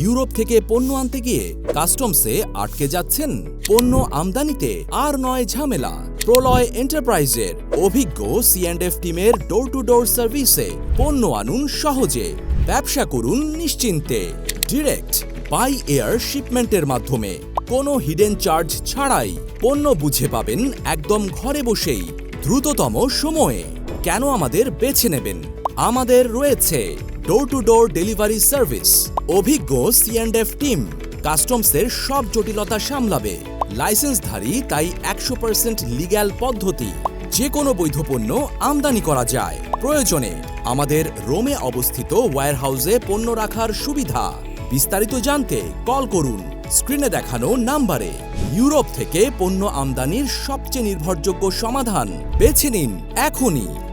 Europe থেকে পণ্য আনতে গিয়ে কাস্টমসে আটকে যাচ্ছেন পণ্য আমদানিতে আর নয় ঝামেলা। প্রলয় এন্টারপ্রাইজের অভিজ্ঞ সিঅ্যান্ডএফ টিমের ডোর টু ডোর সার্ভিসে পণ্য আনুন সহজে। ব্যবসা করুন নিশ্চিন্তে। ডিরেক্ট বাই এয়ার শিপমেন্টের মাধ্যমে। কোনো হিডেন চার্জ ছাড়াই পণ্য বুঝে পাবেন একদম ঘরে বসেই দ্রুততম সময়ে। কেন আমাদের বেছে নেবেন? আমাদের রয়েছে door to door delivery service অভিজ্ঞ সিঅ্যান্ডএফ টিম কাস্টমসের সব জটিলতা সামলাবে। লাইসেন্সধারী তাই একশো পার্সেন্ট লিগ্যাল পদ্ধতি। যে কোনো বৈধ পণ্য আমদানি করা যায়। প্রয়োজনে আমাদের রোমে অবস্থিত ওয়্যারহাউসে পণ্য রাখার সুবিধা। বিস্তারিত জানতে কল করুন। স্ক্রিনে দেখানো নাম্বারে। ইউরোপ থেকে পণ্য আমদানির সবচেয়ে নির্ভরযোগ্য সমাধান। বেছে নিন এখনই।